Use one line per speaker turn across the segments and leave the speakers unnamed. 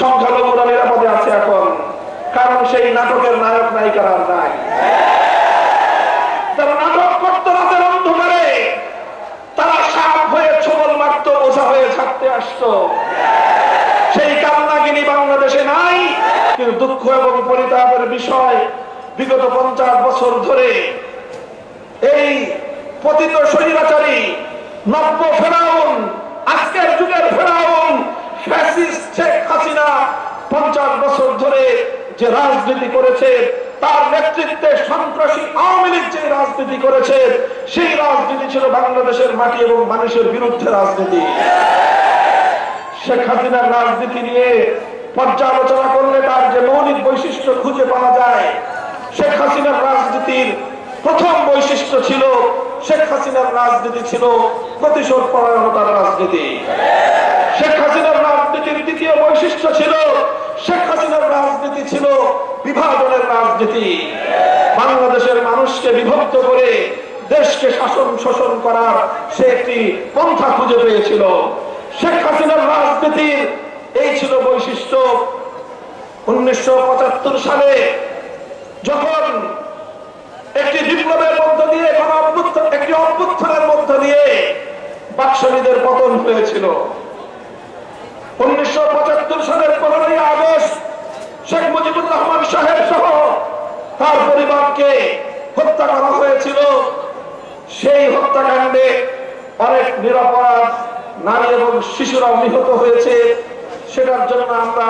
সংখ্যালঘুরা নিরাপদে আছে এখন। কারণ সেই নাটকের নায়ক নায়িকারা আর নাই। তারা নাটক করতো রাতের অন্ধকারে, তারা সাপ হয়ে ছবল মারত ওঝা হয়ে থাকতে আসতো। সেই কান্নাগিনী বাংলাদেশে নাই, কিন্তু দুঃখ এবং পরিতাপের বিষয় বিগত পঞ্চাশ বছর ধরে এই পতিত স্বৈরাচারী নব্য ফেরাউন আজকের যুগের ফেরাউন ফ্যাসিস্ট শেখ হাসিনা পঞ্চাশ বছর ধরে যে রাজনীতি করেছে, তার নেতৃত্বে সন্ত্রাসী আওয়ামী লীগ যে রাজনীতি করেছে, সেই রাজনীতি ছিল বাংলাদেশের মাটি এবং মানুষের বিরুদ্ধে রাজনীতি। শেখ হাসিনার রাজনীতি নিয়ে পর্যালোচনা করলে তার যে মৌলিক বৈশিষ্ট্য খুঁজে পাওয়া যায়, শেখ হাসিনার রাজনীতির প্রথম বৈশিষ্ট্য ছিল, শেখ হাসিনার রাজনীতি ছিল প্রতিশোধ পরায়ণতার রাজনীতি। শেখ হাসিনার রাজনীতির দ্বিতীয় বৈশিষ্ট্য ছিল, শেখ হাসিনার ছিল বিভাজনের রাজনীতি। বাংলাদেশের মানুষকে বিভক্ত করে দেশকে শাসন শোষণ করার সে একটি পন্থা খুঁজে পেয়েছিল। শেখ হাসিনার রাজনীতির এই ছিল বৈশিষ্ট্য। উনিশশো সালে যখন একটি বিপ্লবের মধ্য দিয়ে কোন একটি অভ্যুত্থানের মধ্য দিয়ে বাকশালীদের পতন হয়েছিল। উনিশশো পঁচাত্তর সালের পনেরোই আগস্ট শেখ মুজিবুর রহমান সাহেব সহ তার পরিবারকে হত্যা করা হয়েছিল। সেই হত্যাকাণ্ডে অনেক নিরাপরাধ নারী এবং শিশুরা নিহত হয়েছে। সেটার জন্য আমরা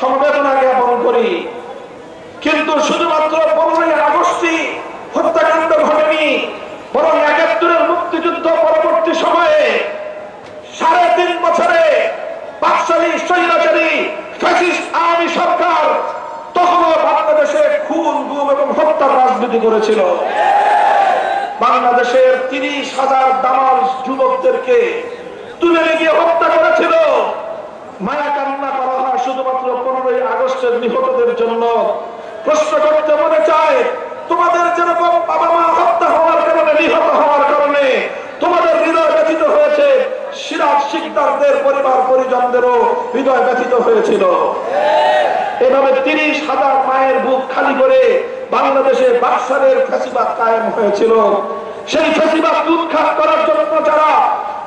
সমবেদনা জ্ঞাপন করি। কিন্তু শুধুমাত্র পনেরোই আগস্টই রাজনীতি করেছিল। বাংলাদেশের তিরিশ হাজার দামাল যুবকদেরকে তুলে গিয়ে হত্যা করেছিল। মায়া কান্না করা হয় শুধুমাত্র পনেরোই আগস্টের নিহতদের জন্য। প্রশ্ন করতে মনে চায়, তোমাদের যেরকম বাবা মা হত্যা হওয়ার কারণে, নিহত হওয়ার কারণে তোমাদের হৃদয় ব্যথিত হয়েছে, সিরাজ শিকদারদের পরিবার পরিজনদেরও হৃদয় ব্যথিত হয়েছিল। এভাবে তিরিশ হাজার মায়ের বুক খালি করে বাংলাদেশে বাকসারের ফেসিবাদ কায়েম হয়েছিল। সেই ফেসিবাদ উৎখাত করার জন্য যারা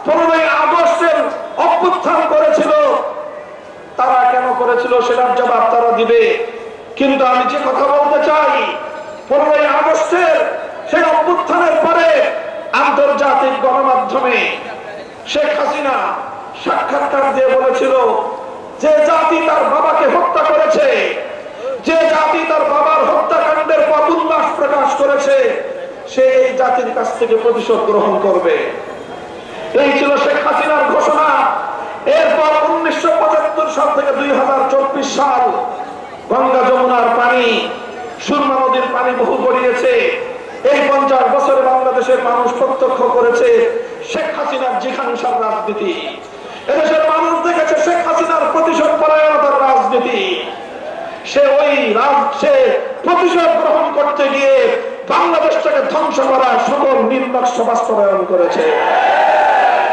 পনেরোই আগস্টের অভ্যুত্থান করেছিল, তারা কেন করেছিল সেটার জবাব তারা দিবে। কিন্তু আমি যে কথা বলতে চাই, পনেরোই আগস্টের সেই অভ্যুত্থানের পরে আন্তর্জাতিক গণমাধ্যমে শেখ হাসিনা সাক্ষাৎকার দিয়ে বলেছিল যে জাতি তার বাবাকে হত্যা করেছে, যে জাতি তার বাবার হত্যাকাণ্ডের পর প্রকাশ করেছে, সে এই জাতির কাছ থেকে প্রতিশোধ গ্রহণ করবে। এই ছিল শেখ হাসিনার ঘোষণা। এরপর উনিশশো পঁচাত্তর সাল থেকে দুই সাল গঙ্গা যমুনার পানি, সুরমা নদীর পানি বহু গড়িয়েছে। এই পঞ্চাশ বছরে বাংলাদেশের মানুষ প্রত্যক্ষ করেছে শেখ হাসিনার জিখাংসার রাজনীতি এদেশের মানুষ শেখ হাসিনার প্রতিশোধ পরায়ণতার রাজনীতি। সে ওই সে প্রতিশোধ গ্রহণ করতে গিয়ে বাংলাদেশটাকে ধ্বংস করার সকল নির্লক্ষ বাস্তবায়ন করেছে।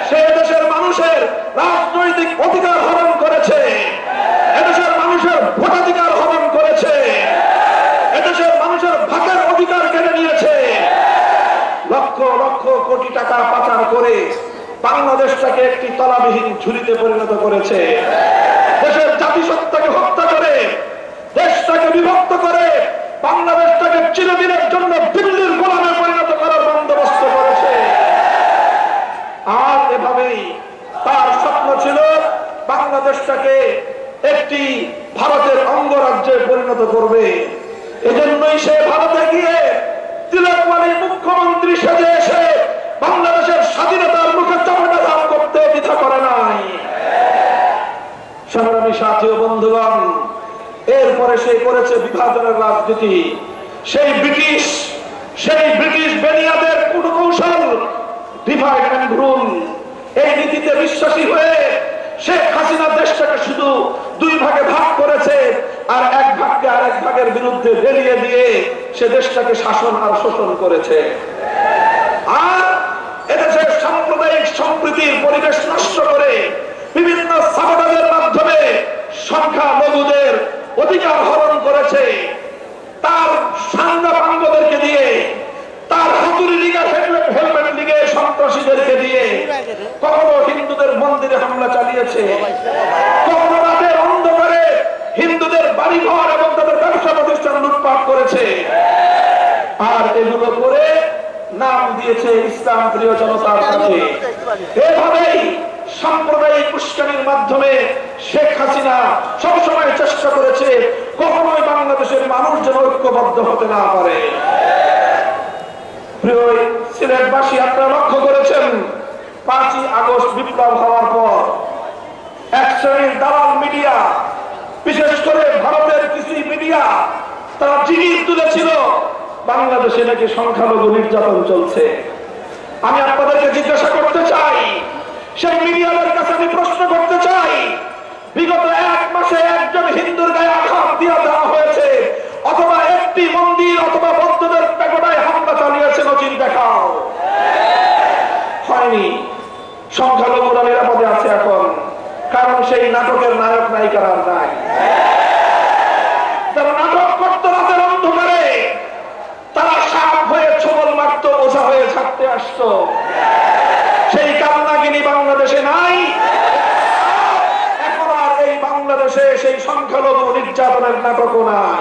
সে দেশের মানুষের রাজনৈতিক অধিকার হরণ করেছে। এদেশের মানুষের ভোটাধিকার হরণ করেছে। এদেশের মানুষের ভাগের অধিকার কেড়ে নিয়েছে। লক্ষ লক্ষ কোটি টাকা পাচার করে বাংলাদেশটাকে একটি তলাবিহীন ঝুলিতে পরিণত করেছে। দেশের জাতিসত্তাকে হত্যা করে, দেশটাকে বিভক্ত করে, বাংলাদেশটাকে চিরদিনের জন্য দিল্লির গোলামে পরিণত করার বন্দোবস্ত করেছে। আর এভাবেই তার স্বপ্ন ছিল বাংলাদেশটাকে একটি ভারতের অঙ্গরাজ্যে পরিণত করবে। এজন্যই সে ভারতে গিয়ে তিলকমালী মুখ্যমন্ত্রী সেজে এসে বাংলাদেশের দান দ্বিধা করে নাই সংগ্রামী সাথী ও বন্ধুগণ, এরপরে সে করেছে বিভাজনের রাজনীতি। সেই ব্রিটিশ সেই ব্রিটিশ বেনিয়াদের কূটকৌশল ডিভাইড অ্যান্ড রুল এই নীতিতে বিশ্বাসী হয়ে শেখ হাসিনা দেশটাকে শুধু দুই ভাগে ভাগ করেছে আর এক ভাগকে আর এক ভাগের বিরুদ্ধে বেরিয়ে দিয়ে সে দেশটাকে শাসন আর শোষণ করেছে। আর সাম্প্রদায়িক সম্প্রীতির পরিবেশ নষ্ট করে বিভিন্ন মাধ্যমে সংখ্যা অধিকার হরণ করেছে। তার পাঙ্গদেরকে দিয়ে, তার হাতুড়ি লিগা হেলমেট লিগে সন্ত্রাসীদেরকে দিয়ে কখনো হিন্দুদের মন্দিরে হামলা চালিয়েছে। কখনো রাতের অন্ধকারে হিন্দুদের বাড়িঘর এবং তাদের ব্যবসা প্রতিষ্ঠান লুটপাট করেছে। আর এগুলো করে নাম দিয়েছে ইসলাম প্রিয় জনতার কাছে এভাবেই সাম্প্রদায়িক উস্কানির মাধ্যমে শেখ হাসিনা সবসময় চেষ্টা করেছে কখনোই বাংলাদেশের মানুষ যেন ঐক্যবদ্ধ হতে না পারে। বিশেষ করে ভারতের কিছু মিডিয়া, তারা জিগির তুলেছিল। বাংলাদেশে নাকি সংখ্যালঘু নির্যাতন চলছে। আমি আপনাদেরকে জিজ্ঞাসা করতে চাই, সেই মিডিয়াদের কাছে আমি প্রশ্ন করতে চাই, বিগত এক মাসে একজন হিন্দুর গায়ে আঘাত দিয়ে দেওয়া হয়েছে, অথবা একটি মন্দির অথবা বৌদ্ধদের প্যাগোডায় হামলা চালিয়েছে নজির দেখাও। হয়নি। সংখ্যালঘুরা নিরাপদে আছে এখন, কারণ সেই নাটকের নায়ক নায়িকারা নাই। নাটক করতো রাতের অন্ধকারে তারা সাপ হয়ে ছবল মারত ওঝা হয়ে আসছো। সেই কান্নাগিনী বাংলাদেশে নাই। এখন আর এই বাংলাদেশে সেই সংখ্যালঘু নির্যাতনের নাটকও নাই।